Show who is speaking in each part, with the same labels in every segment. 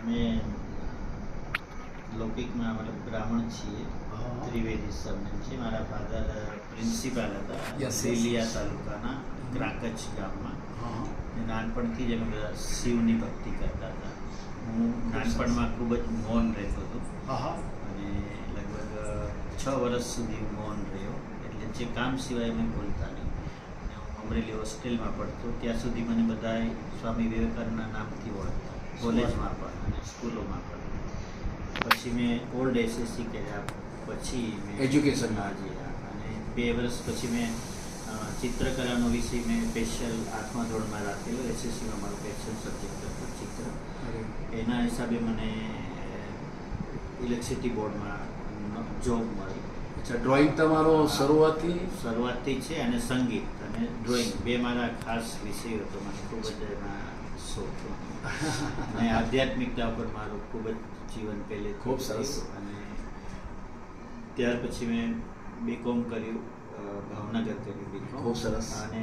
Speaker 1: અમે લૌકિકમાં મતલબ બ્રાહ્મણ છીએ. ત્રિવેદી સરનેમ છે મારા ફાધર પ્રિન્સિપાલ હતા
Speaker 2: yes.
Speaker 1: તાલુકાના ક્રાકચ ગામમાં. નાનપણથી જ અમે બધા શિવની ભક્તિ કરતા હતા. હું નાનપણમાં ખૂબ જ મૌન રહેતો હતો. અને લગભગ છ વર્ષ સુધી મૌન રહ્યો. એટલે જે કામ સિવાય મેં બોલતા નહીં. હું અમરેલી હોસ્ટેલમાં પડતો. ત્યાં સુધી મને બધાએ સ્વામી વિવેકાનંદના નામથી ઓળખતા કોલેજમાં પણ અને સ્કૂલોમાં પણ. પછી મેં ઓલ્ડ એસએસસી કર્યા પછી મેં
Speaker 2: Education.
Speaker 1: હાજી અને બે વર્ષ પછી મેં ચિત્રકલાનો વિષય મેં સ્પેશિયલ આઠમા ધોરણમાં રાખેલો એસએસસીમાં મારો પેશન સબ્જેક્ટ હતો ચિત્ર. એના હિસાબે મને ઇલેક્ટ્રિસિટી બોર્ડમાં જોબ મળી
Speaker 2: અચ્છા ડ્રોઈંગ તમારો શરૂઆતથી?
Speaker 1: શરૂઆતથી છે અને સંગીત અને ડ્રોઈંગ બે મારા ખાસ વિષયો હતો. મને ખૂબ જ એમાં શોખ હતો. અને આધ્યાત્મિકતા ઉપર મારું ખૂબ જ જીવન પહેલે
Speaker 2: ખૂબ સરસ.
Speaker 1: અને ત્યાર પછી મેં બીકોમ કર્યું ભાવનગર કર્યું બીકોમ
Speaker 2: ખૂબ સરસ.
Speaker 1: અને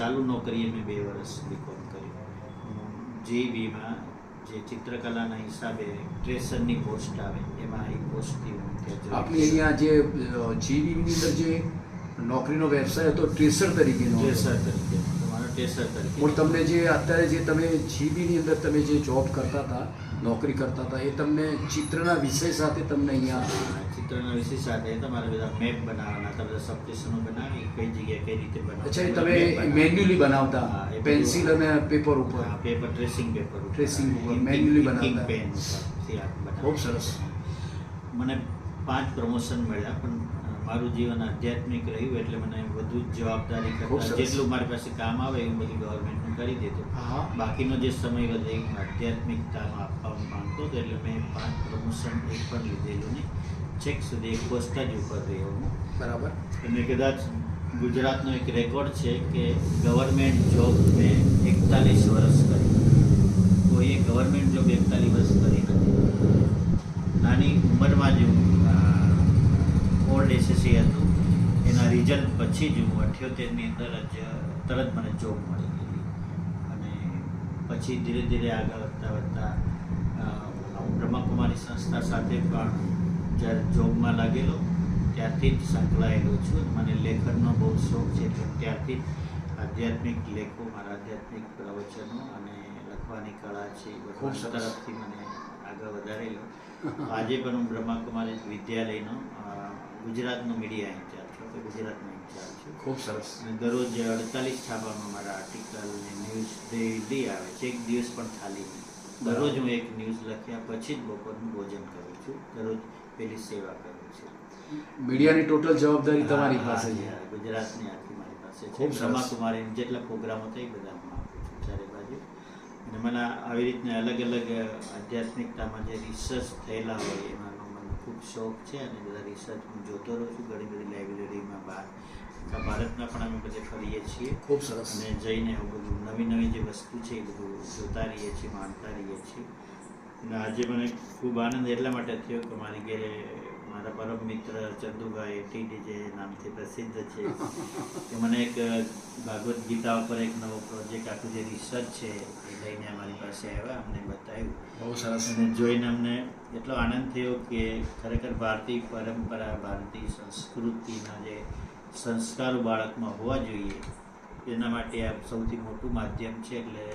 Speaker 1: ચાલુ નોકરીએ મેં બે વર્ષ બીકોમ કર્યું જીબીમાં જે ચિત્રકલાના હિસાબે ટ્રેસરની પોસ્ટ આવે એમાં એ પોસ્ટથી હું
Speaker 2: આપણે અહીંયા જે જીબીની અંદર જે નોકરીનો વ્યવસાય હતો ટ્રેસર તરીકેનો હતો.
Speaker 1: ટ્રેસર તરીકે ટ્રેસર તરીકે
Speaker 2: પણ તમને જે અત્યારે જે તમે જીબીની અંદર તમે જે જોબ કરતા હતા નોકરી કરતા હતા એ તમને ચિત્રના વિષય સાથે તમને અહીંયા
Speaker 1: ચિત્રના વિષય સાથે તમારે બધા મેપ બનાવવાના તમે બધા સબસ્ટેશનો બનાવી કઈ જગ્યાએ કઈ રીતે બનાવવા
Speaker 2: અચ્છા તમે મેન્યુઅલી બનાવતા પેન્સિલ અને પેપર ઉપર?
Speaker 1: પેપર ટ્રેસિંગ પેપર
Speaker 2: ટ્રેસિંગ ઉપર,
Speaker 1: મેન્યુઅલી
Speaker 2: બનાવતા.
Speaker 1: પેન
Speaker 2: ખૂબ સરસ.
Speaker 1: મને પાંચ પ્રમોશન મળ્યા પણ મારું જીવન આધ્યાત્મિક રહ્યું એટલે મને વધુ જ જવાબદારી કરતા જેટલું મારી પાસે કામ આવે એવું બધું ગવર્મેન્ટનું કરી દેતો.
Speaker 2: હા.
Speaker 1: બાકીનો જે સમય વધે એ આધ્યાત્મિકતામાં આપવા માંગતો હતો એટલે મેં પાંચ પ્રમોશન એક પણ લીધેલું નહીં. છેક સુધી એક પોસ્ટ જ ઉપર રહ્યો હું.
Speaker 2: બરાબર.
Speaker 1: અને કદાચ ગુજરાતનો એક રેકોર્ડ છે કે ગવર્મેન્ટ જોબ મેં એકતાલીસ વર્ષ કરી. કોઈએ ગવર્મેન્ટ જોબ એકતાલીસ વર્ષ કરી નથી. નાની ઉંમરમાં જ હું એસએસસી હતું એના રિઝલ્ટ પછી જ હું અઠ્યોતેરની અંદર જ તરત મને જોબ મળી ગઈ અને પછી ધીરે ધીરે આગળ વધતા વધતા હું બ્રહ્માકુમારી સંસ્થા સાથે પણ જ્યારે જોબમાં લાગેલો ત્યારથી જ સંકળાયેલો છું. મને લેખનનો બહુ શોખ છે એટલે ત્યારથી જ આધ્યાત્મિક લેખો મારા આધ્યાત્મિક પ્રવચનો અને લખવાની કળા છે. તરફથી મને આગળ વધારેલો. આજે પણ હું બ્રહ્માકુમારી વિદ્યાલયનો ગુજરાતનો મીડિયા ઇન્ચાર્જ છું કે ગુજરાતનો ઇન્ચાર્જ છું.
Speaker 2: ખૂબ સરસ.
Speaker 1: અને દરરોજ અડતાલીસ છાપામાં મારા આર્ટિકલ ને ન્યૂઝ ડેલી આવે છે એક દિવસ પણ ખાલી નહીં. દરરોજ હું એક ન્યૂઝ લખ્યા પછી જ બપોરનું ભોજન કરું છું દરરોજ પેલી સેવા કરું છું.
Speaker 2: મીડિયાની ટોટલ જવાબદારી તમારી પાસે છે.
Speaker 1: ગુજરાતની આખી મારી પાસે છે.
Speaker 2: રમા
Speaker 1: કુમારી જેટલા પ્રોગ્રામો થાય બધા હું આપું છું ચારે બાજુ. અને મને આવી રીતના અલગ અલગ આધ્યાત્મિકતામાં જે રિસર્ચ થયેલા હોય મને ખૂબ શોખ છે અને બધા રિસર્ચ હું જોતો રહું છું. ઘણી બધી લાઇબ્રેરીમાં બહાર આખા ભારતમાં પણ અમે બધે ફરીએ છીએ.
Speaker 2: ખૂબ સરસ.
Speaker 1: અને જઈને એવું બધું નવી નવી જે વસ્તુ છે એ બધું જોતા રહીએ છીએ માણતા રહીએ છીએ. અને આજે મને ખૂબ આનંદ એટલા માટે થયો કે મારી ઘેરે મારા પરમ મિત્ર ચંદુભાઈ ટીડી જે નામથી પ્રસિદ્ધ છે. કે મને એક ભાગવત ગીતા ઉપર એક નવો પ્રોજેક્ટ આખું જે રિસર્ચ છે એ લઈને અમારી પાસે આવ્યા અમને બતાવ્યું.
Speaker 2: બહુ સરસ.
Speaker 1: અને જોઈને અમને એટલો આનંદ થયો કે ખરેખર ભારતીય પરંપરા ભારતીય સંસ્કૃતિના જે સંસ્કારો બાળકમાં હોવા જોઈએ એના માટે આ સૌથી મોટું માધ્યમ છે. એટલે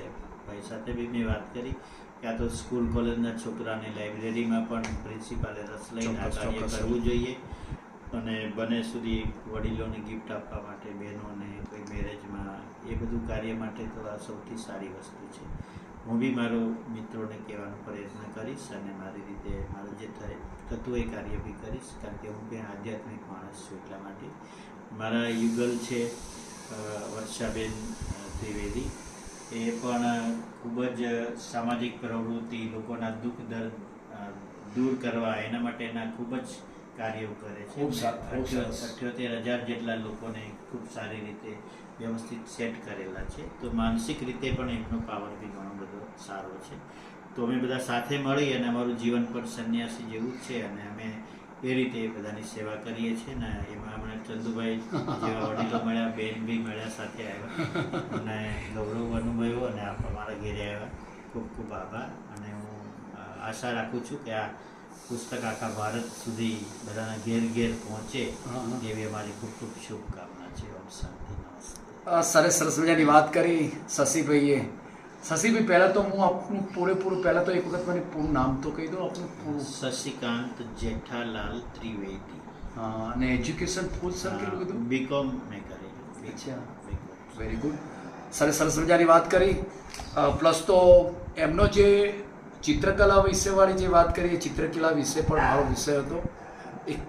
Speaker 1: ભાઈ સાથે બી મેં વાત કરી. કે આ તો સ્કૂલ કોલેજના છોકરાને લાઇબ્રેરીમાં પણ પ્રિન્સિપાલે રસ લઈને આ કાર્ય કરવું જોઈએ અને બને સુધી વડીલોને ગિફ્ટ આપવા માટે બહેનોને કોઈ મેરેજમાં એ બધું કાર્ય માટે તો આ સૌથી સારી વસ્તુ છે. હું બી મારો મિત્રોને કહેવાનો પ્રયત્ન કરીશ અને મારી રીતે મારું જે થતું એ કાર્ય બી કરીશ કારણ કે હું બી આધ્યાત્મિક માણસ છું એટલા માટે. મારા યુગલ છે વર્ષાબેન ત્રિવેદી. એ પણ ખૂબ જ સામાજિક પ્રવૃત્તિ લોકોના દુઃખ દર્દ દૂર કરવા એના માટેના ખૂબ જ કાર્યો કરે છે. અઠ્યોતેર હજાર જેટલા લોકોને ખૂબ સારી રીતે વ્યવસ્થિત સેટ કરેલા છે. તો માનસિક રીતે પણ એમનો પાવર બી ઘણો બધો સારો છે. તો અમે બધા સાથે મળી અને અમારું જીવન પણ સંન્યાસી જેવું જ છે અને અમે એ રીતે બધાની સેવા કરીએ છીએ ને એમાં હમણાં ચંદુભાઈ જેવા વડીલો મળ્યા બેન બી મળ્યા સાથે આવ્યા. અને ગૌરવ અને આપ અમારા ઘેરે આવ્યા. ખૂબ ખૂબ આભાર. અને હું આશા રાખું છું કે આ પુસ્તક આખા ભારત સુધી બધાના ઘેર ઘેર પહોંચે. એવી અમારી ખૂબ ખૂબ શુભકામના છે. ઓમ શાંતિ. નમસ્તે.
Speaker 2: સરસ સરસ મજાની વાત કરી શશીભાઈએ. શશીભાઈ પહેલાં તો હું આપનું પૂરેપૂરું પહેલાં તો એક વખત મને પૂરું નામ તો કહી દો આપનું પૂરું.
Speaker 1: શશિકાંત જેઠાલાલ ત્રિવેદી.
Speaker 2: અને એજ્યુકેશન ફૂલ સર કેટલું કીધું
Speaker 1: બીકોમ મેં કરેલું.
Speaker 2: અચ્છા. વેરી ગુડ સરસ સરસ મજાની વાત કરી. પ્લસ તો એમનો જે ચિત્રકલા વિશેવાળી જે વાત કરી એ ચિત્રકલા વિશે પણ મારો વિષય હતો. એક